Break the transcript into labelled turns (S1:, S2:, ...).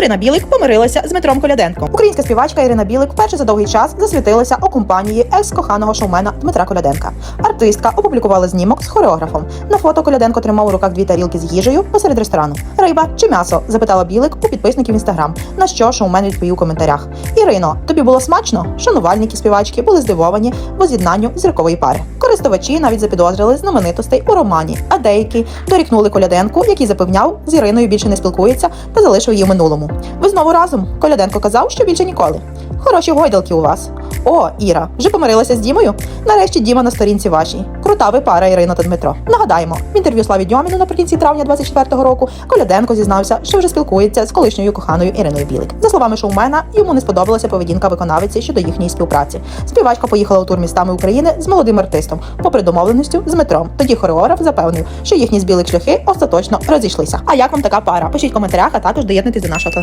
S1: Ірина Білик помирилася з Дмитром Коляденком. Українська співачка Ірина Білик вперше за довгий час засвітилася у компанії екс-коханого шоумена Дмитра Коляденка. Артистка опублікувала знімок з хореографом. На фото Коляденко тримав у руках дві тарілки з їжею посеред ресторану. Риба чи м'ясо? запитала Білик у підписників інстаграм. На що шоумен відповів у коментарях: Ірино, тобі було смачно? Шанувальники співачки були здивовані воз'єднанню зіркової пари. Користувачі навіть запідозрили знаменитостей у романі, а деякі дорікнули Коляденку, який запевняв, з Іриною більше не спілкується та залишив її в минулому. Ви знову разом? Коляденко казав, що більше ніколи. Хороші гойдалки у вас. О, Іра, вже помирилася з Дімою? Нарешті Діма на сторінці вашій. Крута ви пара Ірина та Дмитро. Нагадаємо, в інтерв'ю Славі Дьоміну наприкінці травня 24-го року Коляденко зізнався, що вже спілкується з колишньою коханою Іриною Білик. За словами шоумена, йому не сподобалася поведінка виконавиці щодо їхньої співпраці. Співачка поїхала у тур містами України з молодим артистом, попри домовленістю з Дмитром. Тоді хореограф запевнив, що їхні з білик шляхи остаточно розійшлися. А як вам така пара? Пишіть в коментарях, а також доєднуйтесь до нашого.